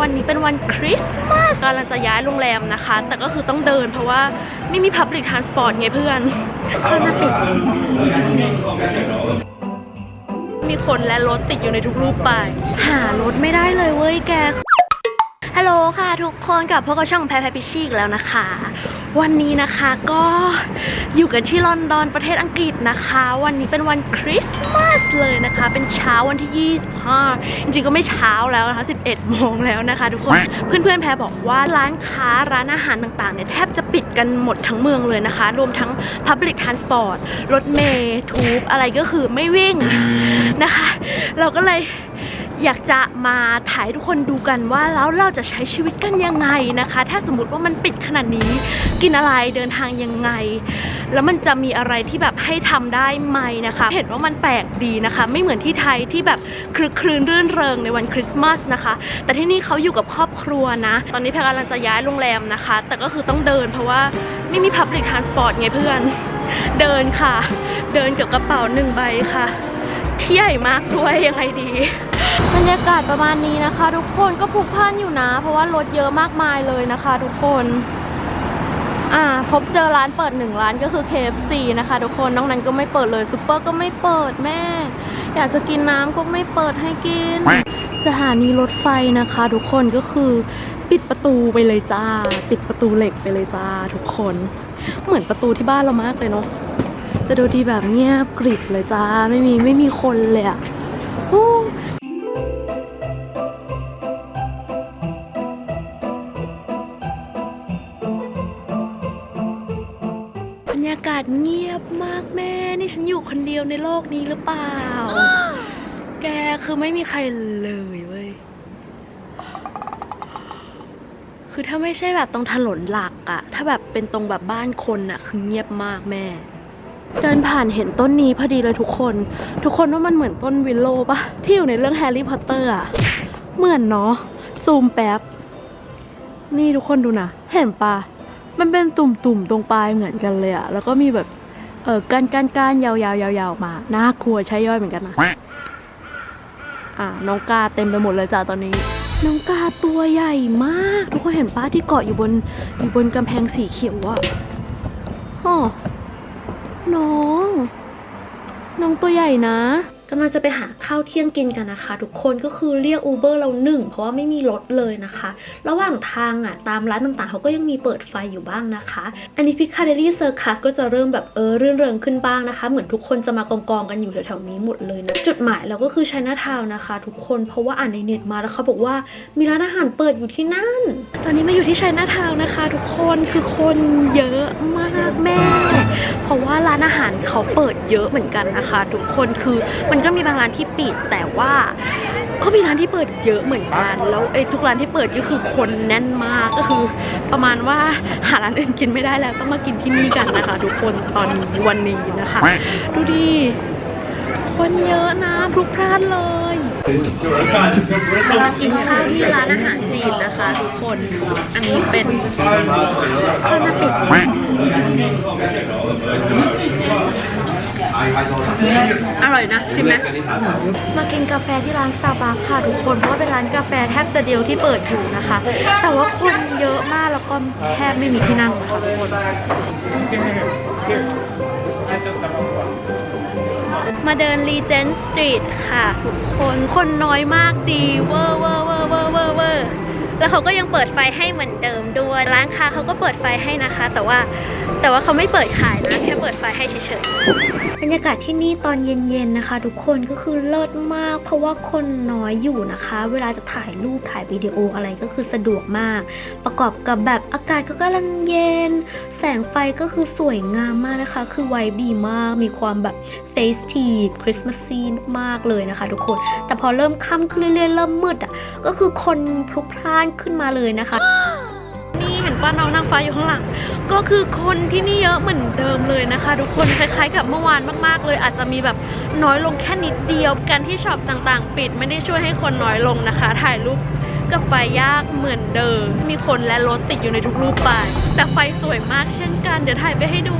วันนี้เป็นวันคริสต์มาสกำลังจะย้ายโรงแรมนะคะ แต่ก็คือต้องเดินเพราะว่าไม่มี Public Transport ไงเพื่อนเพื่อนมาติดมีคนและรถติดอยู่ในทุกรูปไป หารถไม่ได้เลยเว้ยแก ฮัลโหลค่ะทุกคนกลับพบกับช่องแพรแพรพิชชี่อีกแล้วนะคะ วันนี้นะคะก็อยู่กันที่ลอนดอนประเทศอังกฤษนะคะ วันนี้เป็นวันคริสต์มาสเลยนะคะ เป็นเช้าวันที่ 25 จริงๆก็ไม่เช้าแล้วนะคะ 11 โมงแล้วนะคะ ทุกคน เพื่อนๆแพรบอกว่าร้านค้าร้านอาหารต่างๆเนี่ยแทบจะปิดกันหมดทั้งเมืองเลยนะคะ รวมทั้ง Public Transport รถเมล์ทูบอะไรก็คือไม่วิ่งนะคะ เราก็เลย อยากจะมาถ่ายทุกคนดูกันว่าแล้วเราจะใช้ชีวิตกันยังไงนะคะ ถ้าสมมติว่ามันปิดขนาดนี้ กินอะไรเดินทางยังไง แล้วมันจะมีอะไรที่แบบให้ทำได้ไหมนะคะ เห็นว่ามันแปลกดีนะคะ ไม่เหมือนที่ไทยที่แบบคลึกครื้นรื่นเริงในวันคริสต์มาสนะคะ แต่ที่นี่เขาอยู่กับครอบครัวนะ ตอนนี้แพรกำลังจะย้ายโรงแรมนะคะ แต่ก็คือต้องเดินเพราะว่าไม่มี Public Transport ไงเพื่อน เดินค่ะ เดินกับกระเป๋าหนึ่งใบค่ะที่ใหญ่มากด้วยยังไงดี บรรยากาศประมาณนี้นะคะ ทุกคนก็พลุกพล่านอยู่นะ เพราะว่ารถเยอะมากมายเลยนะคะ ทุกคนอ่าพบเจอร้านเปิดหนึ่งร้านก็คือ KFC นะคะ ทุกคนนอกนั้นก็ไม่เปิดเลยซูเปอร์ก็ไม่เปิดแม่ อยากจะกินน้ำก็ไม่เปิดให้กิน สถานีรถไฟนะคะ ทุกคนก็คือปิดประตูไปเลยจ้า ปิดประตูเหล็กไปเลยจ้า ทุกคน เหมือนประตูที่บ้านเรามากเลยเนาะจะดูดีแบบเงียบกริบเลยจ้าไม่มีไม่มีคนเลยอะ รรยากาศเงียบมากแม่ นี่ฉันอยู่คนเดียวในโลกนี้หรือเปล่า แกคือไม่มีใครเลยเว้ย คือถ้าไม่ใช่แบบตรงถนนหลักอะ ถ้าแบบเป็นตรงแบบบ้านคนอะคือเงียบมากแม่ เดินผ่านเห็นต้นนี้พอดีเลยทุกคน ทุกคนว่ามันเหมือนต้นวิลโลปะที่อยู่ในเรื่องแฮร์รี่พอตเตอร์อะเหมือนเนาะ ซูมแป๊บ นี่ทุกคนดูนะ เห็นปะ มันเป็นตุ่มๆตรงปลายเหมือนกันเลยอะแล้วก็มีแบบเออก้านก้านก้านยาวๆยาวๆมาน่ากลัวใช้ย่อยเหมือนกันนะอะน้องกาเต็มไปหมดเลยจ้าตอนนี้ น้องกาตัวใหญ่มากทุกคนเห็นป้าที่เกาะอยู่บนอยู่บนกำแพงสีเขียวอะฮ่อน้อง น้องตัวใหญ่นะ กำลังจะไปหาข้าวเที่ยงกินกันนะคะ ทุกคนก็คือเรียกอูเบอร์เราหนึ่งเพราะว่าไม่มีรถเลยนะคะ ระหว่างทางอะตามร้านต่างๆ เขาก็ยังมีเปิดไฟอยู่บ้างนะคะ อันนี้พิคาเดลี่เซอร์คัสก็จะเริ่มแบบเออรื่นเริงขึ้นบ้างนะคะ เหมือนทุกคนจะมากองกองกันอยู่แถวๆนี้หมดเลยนะ จุดหมายเราก็คือไชน่าทาวน์นะคะ ทุกคนเพราะว่าอ่านในเน็ตมาแล้วเขาบอกว่ามีร้านอาหารเปิดอยู่ที่นั่น ตอนนี้มาอยู่ที่ไชน่าทาวน์นะคะ ทุกคนคือคนเยอะมากแม่ ราะว่าร้านอาหารเขาเปิดเยอะเหมือนกันนะคะ ทุกคนคือมันก็มีบางร้านที่ปิดแต่ว่าก็มีร้านที่เปิดเยอะเหมือนกันแล้วไอ้ทุกร้านที่เปิดก็คือคนแน่นมากก็คือ ประมาณว่าหาร้านอื่นกินไม่ได้แล้วต้องมากินที่นี่กันนะคะ ทุกคนตอนนี้วันนี้นะคะ ดูดิ คนเยอะนะพลุกพล่านเลยมากินข้าวที่ร้านอาหารจีนนะคะทุกคน อันนี้เป็นข้าวหน้าเป็ดอร่อยนะใช่ไหมมากินกาแฟที่ร้าน Starbucks ค่ะทุกคน เพราะว่าเป็นร้านกาแฟแทบจะเดียวที่เปิดอยู่นะคะ แต่ว่าคนเยอะมากแล้วก็แทบไม่มีที่นั่งค่ะทุกคน มาเดิน Regent Street ค่ะทุกคนคนน้อยมากดีเวอร์เวอร์เวอร์เวอร์เวอร์เวอร์แล้วเขาก็ยังเปิดไฟให้เหมือนเดิมด้วย ร้านค้าเขาก็เปิดไฟให้นะคะ แต่ว่าแต่ว่าเขาไม่เปิดขายนะแค่ เปิดไฟให้เฉยๆบรรยากาศที่นี่ตอนเย็นๆนะคะ ทุกคนก็คือเลิศมาก เพราะว่าคนน้อยอยู่นะคะ เวลาจะถ่ายรูปถ่ายวิดีโออะไรก็คือสะดวกมาก ประกอบกับแบบอากาศก็กำลังเย็น แสงไฟก็คือสวยงามมากนะคะ คือไวบีมาก มีความแบบเฟสทีฟคริสต์มาสซีมากเลยนะคะ ทุกคน แต่พอเริ่มค่ำขึ้นเรื่อยๆเริ่มมืดอะก็คือคนพลุกพล่านขึ้นมาเลยนะคะ ป้าน้องนางฟ้าอยู่ข้างหลัง ก็คือคนที่นี่เยอะเหมือนเดิมเลยนะคะ ทุกคนคล้ายๆกับเมื่อวานมากๆ เลยอาจจะมีแบบน้อยลงแค่นิดเดียวการที่ช็อปต่างๆ ปิดไม่ได้ช่วยให้คนน้อยลงนะคะ ถ่ายรูปกับไฟยากเหมือนเดิม มีคนและรถติดอยู่ในทุกรูปไป แต่ไฟสวยมากเช่นกัน เดี๋ยวถ่ายไปให้ดู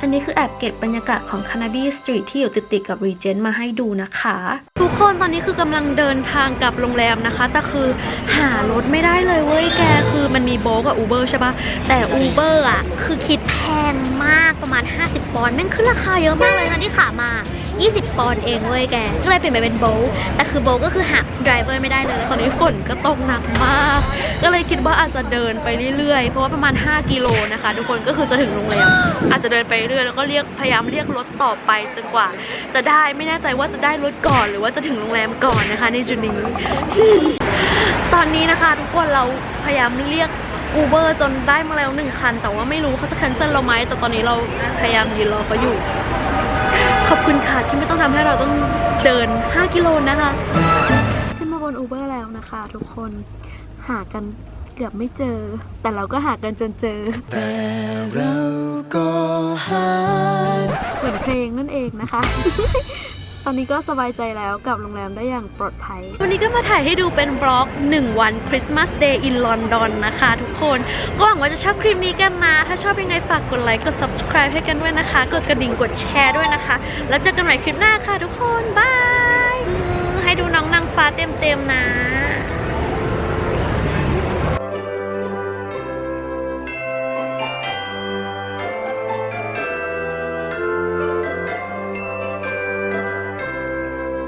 อันนี้คือแอบเก็บบรรยากาศของคานาบีสตรีทที่อยู่ติดๆกับรีเจนต์มาให้ดูนะคะ ทุกคนตอนนี้คือกำลังเดินทางกลับโรงแรมนะคะ แต่คือหารถไม่ได้เลยเว้ยแกคือ มันมีโบทกับอูเบอร์ใช่ปะแต่อูเบอร์อะคือคิดแพงมากประมาณ 50 ปอนด์แม่งขึ้นราคาเยอะมากเลยนะที่ขามา 20 ปอนด์เองเว้ยแก ก็เลยเปลี่ยนไปเป็นโบทแต่คือโบทก็คือหาไดรเวอร์ไม่ได้เลย ตอนนี้ฝนก็ตกหนักมาก ก็เลยคิดว่าอาจจะเดินไปเรื่อยๆ เพราะว่าประมาณ 5 กิโลนะคะ ทุกคนก็คือจะถึงโรงแรมอาจจะเดินไปเรื่อยแล้วก็เรียกพยายามเรียกรถต่อไปจนกว่า จะได้ไม่แน่ใจว่าจะได้รถก่อนหรือว่าจะถึงโรงแรมก่อนนะคะ ในจุดนี้ ตอนนี้นะคะ ทุกคนเราพยายามเรียกอูเบอร์จนได้มาแล้วหนึ่งคัน แต่ว่าไม่รู้เขาจะ cancel เราไหมแต่ตอนนี้เราพยายามยืนรอเขาอยู่ ขอบคุณค่ะที่ไม่ต้องทำให้เราต้องเดิน 5 กิโลนะคะ ขึ้นมาบนอูเบอร์แล้วนะคะ ทุกคนหากันเกือบไม่เจอ แต่เราก็หากันจนเจอแต่เราก็หาเหมือนเพลงนั่นเองนะคะ ตอนนี้ก็สบายใจแล้วกลับโรงแรมได้อย่างปลอดภัย วันนี้ก็มาถ่ายให้ดูเป็นบล็อก 1 วัน Christmas Day in London นะคะทุกคน ก็หวังว่าจะชอบคลิปนี้กันนะ ถ้าชอบยังไงฝากกดไลค์ กด subscribe ให้กันด้วยนะคะ กดกระดิ่งกดแชร์ด้วยนะคะ แล้วเจอกันใหม่คลิปหน้าค่ะทุกคน บาย ให้ดูน้องนางฟ้าเต็มๆนะ